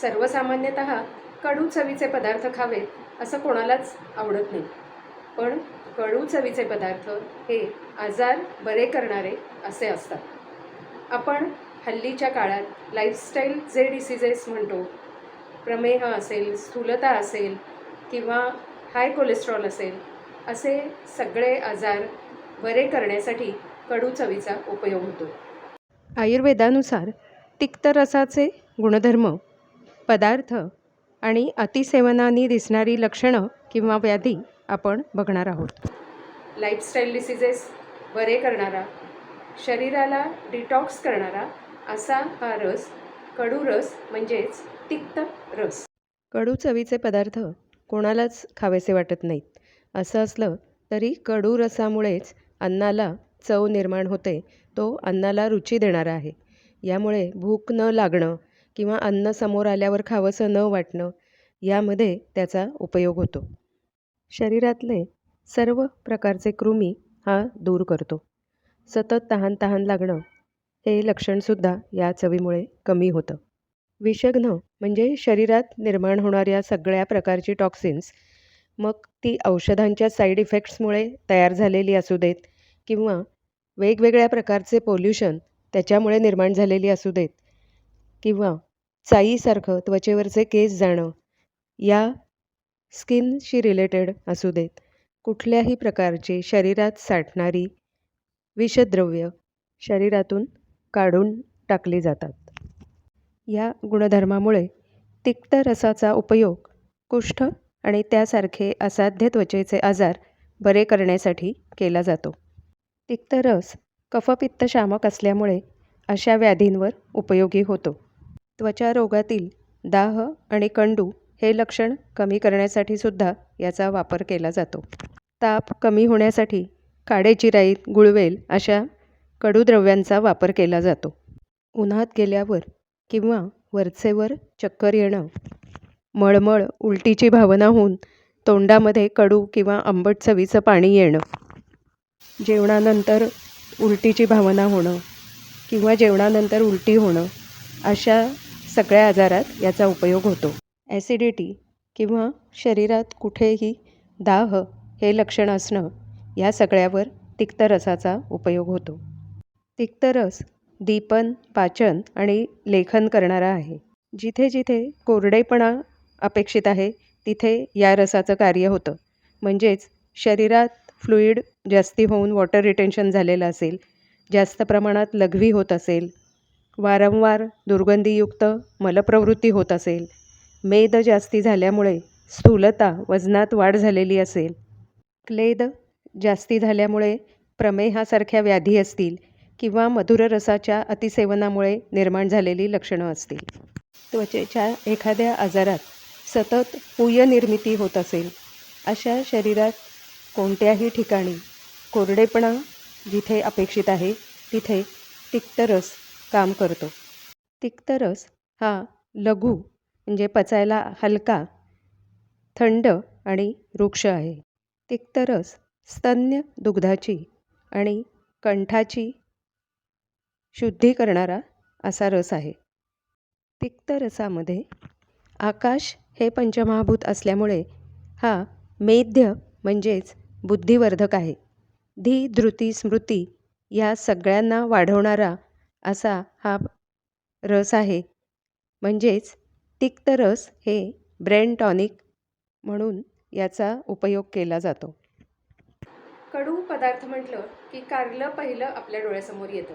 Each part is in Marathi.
सर्वसामान्यत कडू चवीचे पदार्थ खावेत असं कोणालाच आवडत नाही. पण कडू चवीचे पदार्थ हे आजार बरे करणारे असे असतात. आपण हल्लीच्या काळात लाईफस्टाईल जे डिसिजेस म्हणतो प्रमेह असेल स्थूलता असेल किंवा हाय कोलेस्ट्रॉल असेल असे सगळे आजार बरे करण्यासाठी कडू चवीचा उपयोग होतो. आयुर्वेदानुसार तिक्त रसाचे गुणधर्म पदार्थ आणि अतिसेवनाने दिसणारी लक्षणं किंवा व्याधी आपण बघणार आहोत. लाईफस्टाईल डिसिजेस बरे करणारा शरीराला डिटॉक्स करणारा असा हा रस कडू रस म्हणजेच तिक्त रस. कडू चवीचे पदार्थ कोणालाच खावेसे वाटत नाहीत. असं असलं तरी कडू रसामुळेच अन्नाला चव निर्माण होते तो अन्नाला रुची देणारा आहे. यामुळे भूक न लागणं किंवा अन्न समोर आल्यावर खावंसं न वाटणं यामध्ये त्याचा उपयोग होतो. शरीरातले सर्व प्रकारचे कृमी हा दूर करतो. सतत तहान तहान लागणं हे लक्षणसुद्धा या चवीमुळे कमी होतं. विषघ्न म्हणजे शरीरात निर्माण होणाऱ्या सगळ्या प्रकारची टॉक्सिन्स मग ती औषधांच्या साईड इफेक्ट्समुळे तयार झालेली असू देत किंवा वेगवेगळ्या प्रकारचे पोल्युशन त्याच्यामुळे निर्माण झालेली असू देत किंवा चाईसारखं त्वचेवरचे केस जाणं या स्किनशी रिलेटेड असू देत. कुठल्याही प्रकारची शरीरात साठणारी विषद्रव्य शरीरातून काढून टाकली जातात. या गुणधर्मामुळे तिक्त रसाचा उपयोग कुष्ठ आणि त्यासारखे असाध्य त्वचेचे आजार बरे करण्यासाठी केला जातो. तिक्त रस कफपित्त शामक असल्यामुळे अशा व्याधींवर उपयोगी होतो. त्वचा रोगातील दाह आणि कंडू हे लक्षण कमी करण्यासाठी सुद्धा याचा वापर केला जातो. ताप कमी होण्यासाठी काळेची गुळवेल अशा कडूद्रव्यांचा वापर केला जातो. उन्हात गेल्यावर किंवा वरचेवर चक्कर येणं मळमळ उलटीची भावना होऊन तोंडामध्ये कडू किंवा आंबट चवीचं पाणी येणं जेवणानंतर उलटीची भावना होणं किंवा जेवणानंतर उलटी होणं अशा सगळ्या आजारात याचा उपयोग होतो. ॲसिडिटी किंवा शरीरात कुठेही दाह हे लक्षण असणं या सगळ्यावर तिक्त रसाचा उपयोग होतो. तिक्त रस दीपन पाचन आणि लेखन करणारा आहे. जिथे जिथे कोरडेपणा अपेक्षित आहे तिथे या रसाचं कार्य होतं. म्हणजेच शरीरात फ्लुईड जास्ती होऊन वॉटर रिटेन्शन झालेलं असेल जास्त प्रमाणात लघवी होत असेल वारंवार दुर्गंधीयुक्त मलप्रवृत्ती होत असेल. मेद जास्ती झाल्यामुळे स्थूलता वजनात वाढ झालेली असेल. क्लेद जास्ती झाल्यामुळे प्रमेहासारख्या व्याधी असतील किंवा मधुर रसाच्या अतिसेवनामुळे निर्माण झालेली लक्षणं असतील. त्वचेच्या एखाद्या आजारात सतत पूयनिर्मिती होत असेल. अशा शरीरात कोणत्याही ठिकाणी कोरडेपणा जिथे अपेक्षित आहे तिथे तिक्तरस काम करतो. तिक्तरस हा लघु म्हणजे पचायला हलका थंड आणि वृक्ष आहे. तिक्तरस स्तन्य दुग्धाची आणि कंठाची शुद्धी करणारा असा रस आहे. तिक्तरसामध्ये आकाश हे पंचमहाभूत असल्यामुळे हा मेध्य म्हणजेच बुद्धिवर्धक आहे. धी धृती स्मृती या सगळ्यांना वाढवणारा असा हा रस आहे. म्हणजेच तिक्तरस हे ब्रेन टॉनिक म्हणून याचा उपयोग केला जातो. कडू पदार्थ म्हटलं की कारलं पहिलं आपल्या डोळ्यासमोर येतं.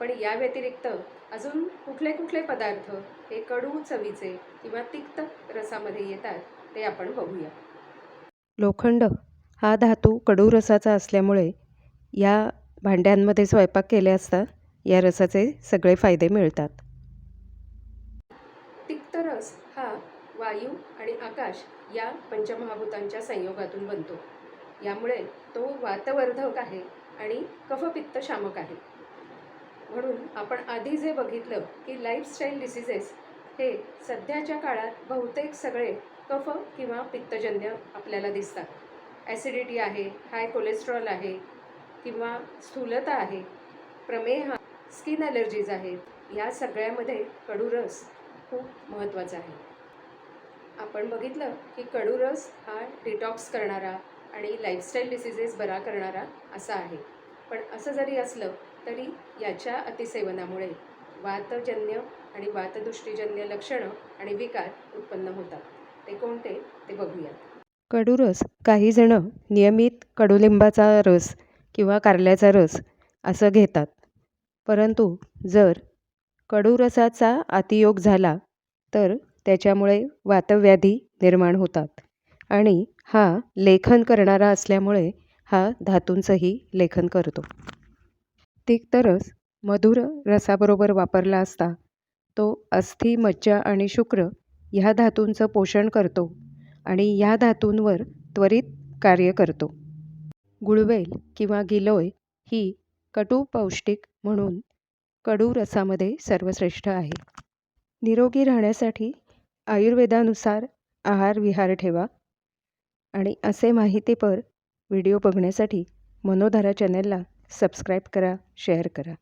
पण या व्यतिरिक्त अजून कुठले कुठले पदार्थ हे कडू चवीचे किंवा तिक्त रसामध्ये येतात ते आपण बघूया. लोखंड हा धातू कडू रसाचा असल्यामुळे या भांड्यांमध्ये स्वयंपाक केले असता या रसाचे सगळे फायदे मिळतात. तिक्त रस हा वायू आणि आकाश या पंचमहाभूतांच्या संयोगातून बनतो. यामुळे तो वातवर्धक आहे आणि कफपित्त शामक आहे. म्हणून आपण आधी जे बघितलं की लाईफस्टाईल डिसिजेस हे सध्याच्या काळात बहुतेक सगळे कफ किंवा पित्तजन्य आपल्याला दिसतात. ॲसिडिटी आहे हाय कोलेस्ट्रॉल आहे किंवा स्थूलता आहे प्रमेह स्किन ॲलर्जीज आहेत या सगळ्यामध्ये कडूरस खूप महत्त्वाचा आहे. आपण बघितलं की कडू रस हा डिटॉक्स करणारा आणि लाईफस्टाईल डिसिजेस बरा करणारा असा आहे. पण असं जरी असलं तरी याच्या अतिसेवनामुळे वातजन्य आणि वातदृष्टीजन्य लक्षणं आणि विकार उत्पन्न होतात. ते कोणते ते बघूयात. कडूरस काही जण नियमित कडुलिंबाचा रस किंवा कारल्याचा रस असं घेतात. परंतु जर कडुरसाचा अतियोग झाला तर त्याच्यामुळे वातव्याधी निर्माण होतात. आणि हा लेखन करणारा असल्यामुळे हा धातूंचंही लेखन करतो. तिक्तरस मधुर रसाबरोबर वापरला असता तो अस्थि मज्जा आणि शुक्र ह्या धातूंचं पोषण करतो आणि ह्या धातूंवर त्वरित कार्य करतो. गुळवेल किंवा गिलोय ही कटू पौष्टिक म्हणून कडू रसामध्ये सर्वश्रेष्ठ आहे. निरोगी राहण्यासाठी आयुर्वेदानुसार आहार विहार ठेवा आणि असे माहितीपर व्हिडिओ बघण्यासाठी मनोधारा चॅनलला सबस्क्राईब करा शेअर करा.